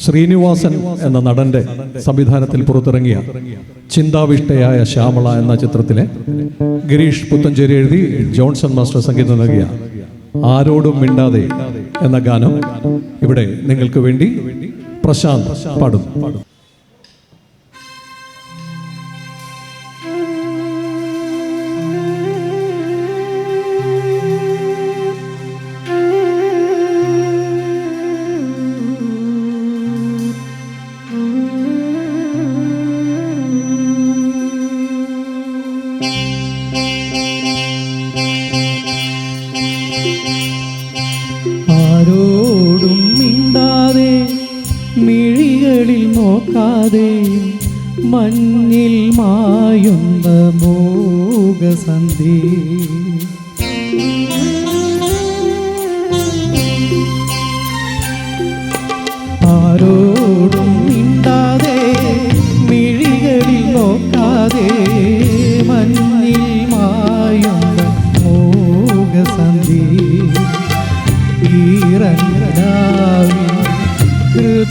ശ്രീനിവാസൻ എന്ന നടന്റെ സംവിധാനത്തിൽ പുറത്തിറങ്ങിയ ചിന്താവിഷ്ടയായ ശ്യാമള എന്ന ചിത്രത്തിലെ ഗിരീഷ് പുത്തഞ്ചേരി എഴുതി ജോൺസൺ മാസ്റ്റർ സംഗീതം നൽകിയ ആരോടും മിണ്ടാതെ എന്ന ഗാനം ഇവിടെ നിങ്ങൾക്ക് വേണ്ടി പ്രശാന്ത് പാടും ആരോടും മിണ്ടാതെ മിഴികളിൽ നോക്കാതെ മഞ്ഞിൽ മായുന്ന മോകസന്ധി ആരോടും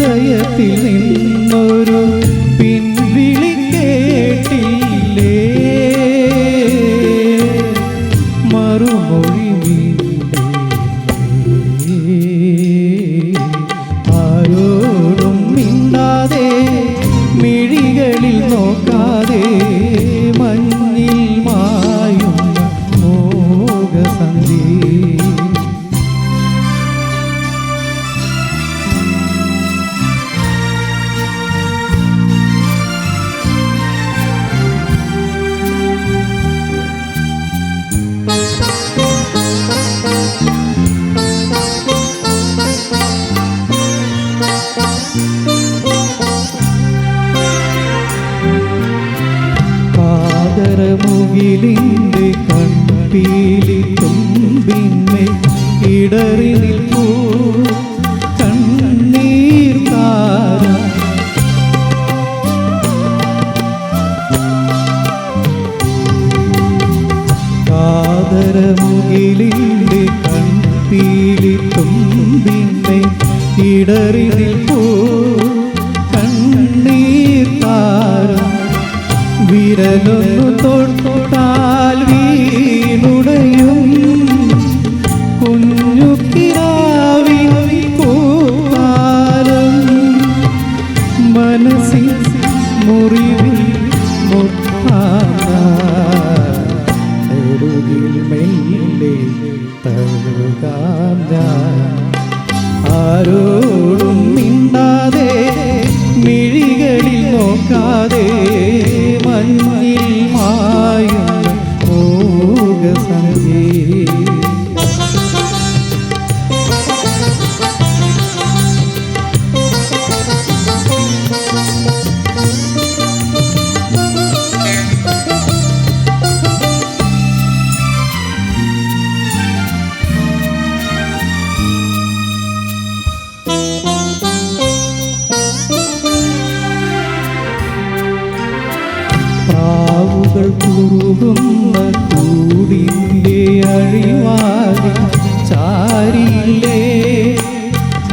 ഹൃദയത്തിൽ നിന്നൊരു കാതരമുകിലിന്റെ കൺപീലി തുമ്പിന്മേൽ ഇടറി നിൽക്കൂ കാതരമുകിലിന്റെ കൺപീലി തുമ്പിന്മേൽ ഇടറി നിൽക്കൂ കണ്ണീർ താര. വിരലൊന്നു മനസ്സിൽ മുറിവിൽ മുട്ടാറുകിൽ മെല്ലെ തഴുകാൻ ഞാൻ. ആരോടും മിണ്ടാതെ മിഴികളിൽ നോക്കാതെ കുറുകുന്ന കൂടിന്റെ ചാരിയില്ലേ?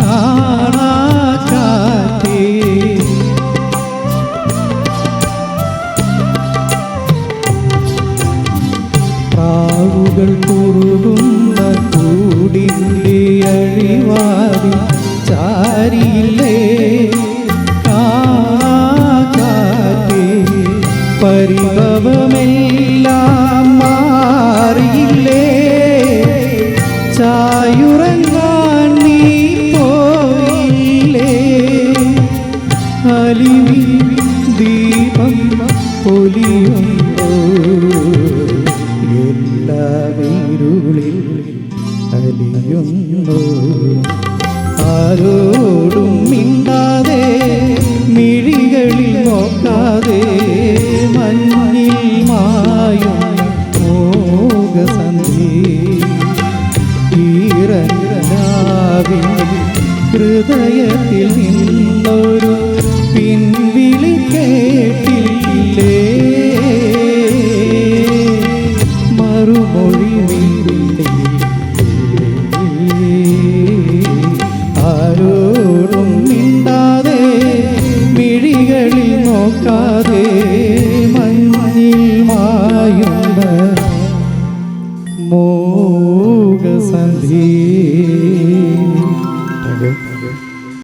കാണാക്കാറ്റേ പ്രാവുകൾ കുറുകുന്ന കൂടിന്റെ അഴിവാതി പരിഭവമെല്ലാം മാറിയില്ലേ? ചായുറങ്ങാൻ നീ പോയില്ലേ? അലിവി ദീപം പൊലിയുന്നു എല്ലാ വീരുളിൽ ആരോടും ഹൃദയത്തിൽ